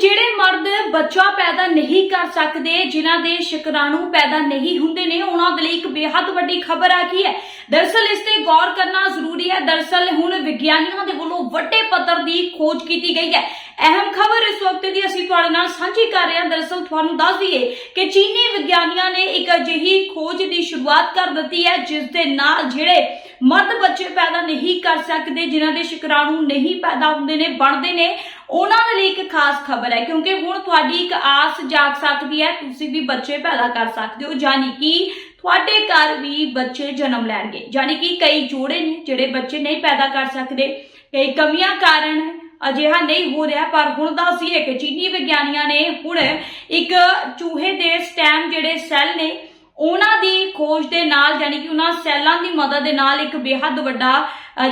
ਜਿਹੜੇ ਮਰਦ ਬੱਚਾ ਪੈਦਾ ਨਹੀਂ ਕਰ ਸਕਦੇ, ਜਿਨ੍ਹਾਂ ਦੇ ਸ਼ਿਕਰਾਣੂ ਪੈਦਾ ਨਹੀਂ ਹੁੰਦੇ ਨੇ, ਉਹਨਾਂ ਦੇ ਲਈ ਇੱਕ ਬੇहद ਵੱਡੀ ਖਬਰ ਆ ਗਈ ਹੈ। ਦਰਅਸਲ ਇਸ ਤੇ ਗੌਰ ਕਰਨਾ ਜ਼ਰੂਰੀ ਹੈ। ਦਰਅਸਲ ਹੁਣ ਵਿਗਿਆਨੀਆਂ ਦੇ ਵੱਲੋਂ ਵੱਡੇ ਪੱਧਰ ਦੀ ਖੋਜ ਕੀਤੀ ਗਈ ਹੈ। ਅਹਿਮ ਖਬਰ ਇਸ ਵਕਤ ਦੀ ਅਸੀਂ ਤੁਹਾਡੇ ਨਾਲ ਸਾਂਝੀ ਕਰ ਰਹੇ ਹਾਂ। ਦਰਅਸਲ ਤੁਹਾਨੂੰ ਦੱਸ ਦਈਏ ਕਿ ਚੀਨੀ ਵਿਗਿਆਨੀਆਂ ਨੇ ਇੱਕ ਅਜਿਹੀ ਖੋਜ ਦੀ ਸ਼ੁਰੂਆਤ ਕਰ ਦਿੱਤੀ ਹੈ, ਜਿਸ ਦੇ ਨਾਲ ਜਿਹੜੇ ਮਰਦ ਬੱਚੇ ਪੈਦਾ ਨਹੀਂ ਕਰ ਸਕਦੇ, ਜਿਨ੍ਹਾਂ ਦੇ ਸ਼ੁਕਰਾਣੂ ਨਹੀਂ ਪੈਦਾ ਹੁੰਦੇ ਨੇ, ਬਣਦੇ ਨੇ, ਉਹਨਾਂ ਦੇ ਲਈ ਇੱਕ ਖਾਸ ਖਬਰ ਹੈ। ਕਿਉਂਕਿ ਹੁਣ ਤੁਹਾਡੀ ਇੱਕ ਆਸ ਜਾਗ ਸਕਦੀ ਹੈ, ਤੁਸੀਂ ਵੀ ਬੱਚੇ ਪੈਦਾ ਕਰ ਸਕਦੇ ਹੋ, ਯਾਨੀ ਕਿ ਤੁਹਾਡੇ ਘਰ ਵੀ ਬੱਚੇ ਜਨਮ ਲੈਣਗੇ। ਯਾਨੀ ਕਿ ਕਈ ਜੋੜੇ ਨੇ ਜਿਹੜੇ ਬੱਚੇ ਨਹੀਂ ਪੈਦਾ ਕਰ ਸਕਦੇ। ਕਈ ਕਮੀਆਂ ਕਾਰਨ ਅਜਿਹਾ ਨਹੀਂ ਹੋ ਰਿਹਾ ਪਰ ਹੁਣ ਦੱਸੀਏ ਕਿ ਚੀਨੀ ਵਿਗਿਆਨੀਆਂ ਨੇ ਹੁਣ ਇੱਕ ਚੂਹੇ ਦੇ ਸਟੈਮ ਜਿਹੜੇ ਸੈੱਲ ਨੇ ਉਹਨਾਂ ਦੀ ਖੋਜ ਦੇ ਨਾਲ ਯਾਨੀ ਕਿ ਉਹਨਾਂ ਸੈੱਲਾਂ ਦੀ ਮਦਦ ਦੇ ਨਾਲ ਇੱਕ ਬੇਹੱਦ ਵੱਡਾ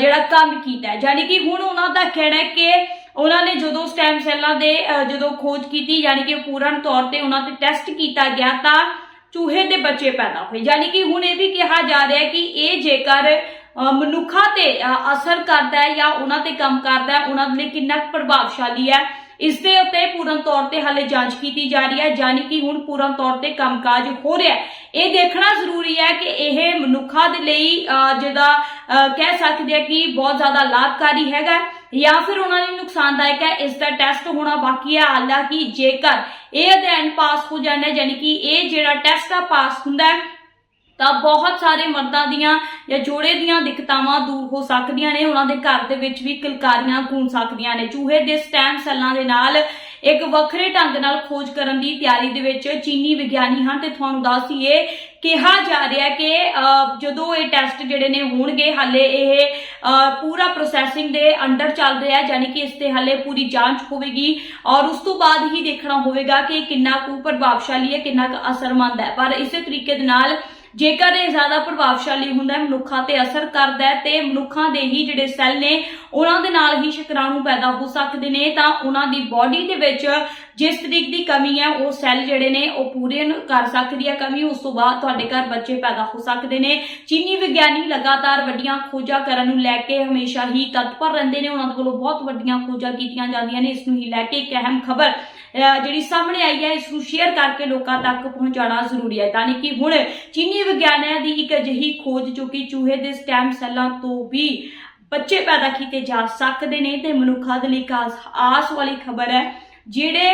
ਜਿਹੜਾ ਕੰਮ ਕੀਤਾ ਹੈ। ਯਾਨੀ ਕਿ ਹੁਣ ਉਹਨਾਂ ਦਾ ਕਹਿਣਾ ਹੈ ਕਿ ਉਹਨਾਂ ਨੇ ਜਦੋਂ ਸਟੈਮ ਸੈੱਲਾਂ ਦੇ ਅ, ਜਦੋਂ ਖੋਜ ਕੀਤੀ ਯਾਨੀ ਕਿ ਪੂਰਨ ਤੌਰ ਤੇ ਉਹਨਾਂ ਤੇ ਟੈਸਟ ਕੀਤਾ ਗਿਆ ਤਾਂ ਚੂਹੇ ਦੇ ਬੱਚੇ ਪੈਦਾ ਹੋਏ। ਯਾਨੀ ਕਿ ਹੁਣ ਇਹ ਵੀ ਕਿਹਾ ਜਾ ਰਿਹਾ ਹੈ ਕਿ ਇਹ ਜੇਕਰ ਮਨੁੱਖਾਂ ਤੇ ਅਸਰ ਕਰਦਾ ਹੈ ਜਾਂ ਉਹਨਾਂ ਤੇ ਕੰਮ ਕਰਦਾ ਹੈ ਉਹਨਾਂ ਲਈ ਕਿੰਨਾ ਕੁ ਪ੍ਰਭਾਵਸ਼ਾਲੀ ਹੈ। ਇਸ ਦੇ ਉੱਤੇ ਪੂਰਨ ਤੌਰ ਤੇ ਹਾਲੇ ਜਾਂਚ ਕੀਤੀ ਜਾ ਰਹੀ ਹੈ ਯਾਨੀ ਕਿ ਹੁਣ ਪੂਰਨ ਤੌਰ ਤੇ ਕੰਮਕਾਜ ਹੋ ਰਿਹਾ ਹੈ। ਇਹ ਦੇਖਣਾ ਜ਼ਰੂਰੀ ਹੈ ਕਿ ਇਹ ਮਨੁੱਖਾਂ ਦੇ ਲਈ ਅ, ਜਿਹਦਾ ਕਹਿ ਸਕਦੇ ਆ ਕਿ ਬਹੁਤ ਜ਼ਿਆਦਾ ਲਾਭਕਾਰੀ ਹੈਗਾ ਜਾਂ ਫਿਰ ਉਹਨਾਂ ਲਈ ਨੁਕਸਾਨਦਾਇਕ ਹੈ। ਇਸ ਦਾ ਟੈਸਟ ਹੋਣਾ ਬਾਕੀ ਹੈ। ਹਾਲਾਂਕਿ ਜੇਕਰ ਇਹ ਅਧਿਐਨ ਪਾਸ ਹੋ ਜਾਂਦਾ ਯਾਨੀ ਕਿ ਇਹ ਜਿਹੜਾ ਟੈਸਟ ਆ ਪਾਸ ਹੁੰਦਾ ਹੈ ਤਾਂ ਬਹੁਤ ਸਾਰੇ ਮਰਦਾਂ ਦੀਆਂ ਜਾਂ ਜੋੜੇ ਦੀਆਂ ਦਿੱਕਤਾਵਾਂ ਦੂਰ ਹੋ ਸਕਦੀਆਂ ਨੇ। ਉਹਨਾਂ ਦੇ ਘਰ ਦੇ ਵਿੱਚ ਵੀ ਕਿਲਕਾਰੀਆਂ ਗੂੰਜ ਸਕਦੀਆਂ ਨੇ। ਚੂਹੇ ਦੇ ਸਟੈਮ ਸੈੱਲਾਂ ਦੇ ਨਾਲ ਇੱਕ ਵੱਖਰੇ ਢੰਗ ਨਾਲ ਖੋਜ ਕਰਨ ਦੀ ਤਿਆਰੀ ਦੇ ਵਿੱਚ ਚੀਨੀ ਵਿਗਿਆਨੀ ਹਨ ਤੇ ਤੁਹਾਨੂੰ ਦੱਸ ਦਈਏ ਕਿਹਾ ਜਾ ਰਿਹਾ ਕਿ ਜਦੋਂ ਇਹ ਟੈਸਟ ਜਿਹੜੇ ਨੇ ਹੋਣਗੇ, ਹਾਲੇ ਇਹ ਪੂਰਾ ਪ੍ਰੋਸੈਸਿੰਗ ਦੇ ਅੰਡਰ ਚੱਲ ਰਿਹਾ ਹੈ, ਯਾਨੀ ਕਿ ਇਸ ਤੇ ਹਾਲੇ ਪੂਰੀ ਜਾਂਚ ਹੋਵੇਗੀ ਔਰ ਉਸ ਤੋਂ ਬਾਅਦ ਹੀ ਦੇਖਣਾ ਹੋਵੇਗਾ ਕਿ ਕਿੰਨਾ ਕੁ ਪ੍ਰਭਾਵਸ਼ਾਲੀ ਹੈ, ਕਿੰਨਾ ਕੁ ਅਸਰਮੰਦ ਹੈ। ਪਰ ਇਸੇ ਤਰੀਕੇ ਦੇ ਨਾਲ ਜੇਕਰ ਇਹ ਜ਼ਿਆਦਾ ਪ੍ਰਭਾਵਸ਼ਾਲੀ ਹੁੰਦਾ ਹੈ, ਮਨੁੱਖਾਂ ਤੇ ਅਸਰ ਕਰਦਾ ਹੈ, ਤੇ ਮਨੁੱਖਾਂ ਦੇ ਹੀ ਜਿਹੜੇ ਸੈੱਲ ਨੇ, ਉਹਨਾਂ ਦੇ ਨਾਲ ਹੀ ਸ਼ੁਕਰਾਣੂ ਪੈਦਾ ਹੋ ਸਕਦੇ ਨੇ, ਤਾਂ ਉਹਨਾਂ ਦੀ ਬਾਡੀ ਦੇ ਵਿੱਚ ਜਿਸ ਤਰੀਕ ਦੀ ਕਮੀ ਹੈ, ਉਹ ਸੈੱਲ ਜਿਹੜੇ ਨੇ, ਉਹ ਪੂਰੇ ਕਰ ਸਕਦੀ ਹੈ ਕਮੀ, ਉਸ ਤੋਂ ਬਾਅਦ ਤੁਹਾਡੇ ਘਰ ਬੱਚੇ ਪੈਦਾ ਹੋ ਸਕਦੇ ਨੇ। ਚੀਨੀ ਵਿਗਿਆਨੀ ਲਗਾਤਾਰ ਵੱਡੀਆਂ ਖੋਜਾਂ ਕਰਨ ਨੂੰ ਲੈ ਕੇ ਹਮੇਸ਼ਾ ਹੀ ਤਤਪਰ ਰਹਿੰਦੇ ਨੇ, ਉਹਨਾਂ ਦੇ ਵੱਲੋਂ ਬਹੁਤ ਵੱਡੀਆਂ ਖੋਜਾਂ ਕੀਤੀਆਂ ਜਾਂਦੀਆਂ ਨੇ, ਇਸ ਨੂੰ ਹੀ ਲੈ ਕੇ ਇੱਕ ਅਹਿਮ ਖਬਰ ਜਿਹੜੀ ਸਾਹਮਣੇ ਆਈ ਹੈ, ਇਸ ਨੂੰ ਸ਼ੇਅਰ ਕਰਕੇ ਲੋਕਾਂ ਤੱਕ ਪਹੁੰਚਾਉਣਾ ਜ਼ਰੂਰੀ ਹੈ। ਯਾਨੀ ਕਿ ਹੁਣ ਚੀਨੀ ਵਿਗਿਆਨੀਆਂ ਦੀ ਇੱਕ ਅਜਿਹੀ ਖੋਜ ਜੋ ਕਿ ਚੂਹੇ ਦੇ ਸਟੈਮ ਸੈੱਲਾਂ ਤੋਂ ਵੀ ਬੱਚੇ ਪੈਦਾ ਕੀਤੇ ਜਾ ਸਕਦੇ ਨੇ ਤੇ ਮਨੁੱਖਾਂ ਦੇ ਲਈ ਇੱਕ ਆਸ ਆਸ ਵਾਲੀ ਖਬਰ ਹੈ, ਜਿਹੜੇ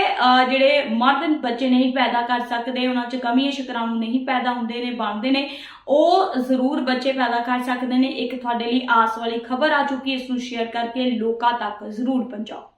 ਜਿਹੜੇ ਮਰਦ ਬੱਚੇ ਨਹੀਂ ਪੈਦਾ ਕਰ ਸਕਦੇ, ਉਹਨਾਂ 'ਚ ਕਮੀ ਹੈ ਸ਼ੁਕਰਾਣੂ ਨਹੀਂ ਪੈਦਾ ਹੁੰਦੇ ਨੇ, ਬਣਦੇ ਨੇ, ਉਹ ਜ਼ਰੂਰ ਬੱਚੇ ਪੈਦਾ ਕਰ ਸਕਦੇ ਨੇ। ਇੱਕ ਤੁਹਾਡੇ ਲਈ ਆਸ ਵਾਲੀ ਖਬਰ ਆ ਚੁੱਕੀ ਹੈ ਇਸ ਨੂੰ ਸ਼ੇਅਰ ਕਰਕੇ ਲੋਕਾਂ ਤੱਕ ਜ਼ਰੂਰ ਪਹੁੰਚਾਓ।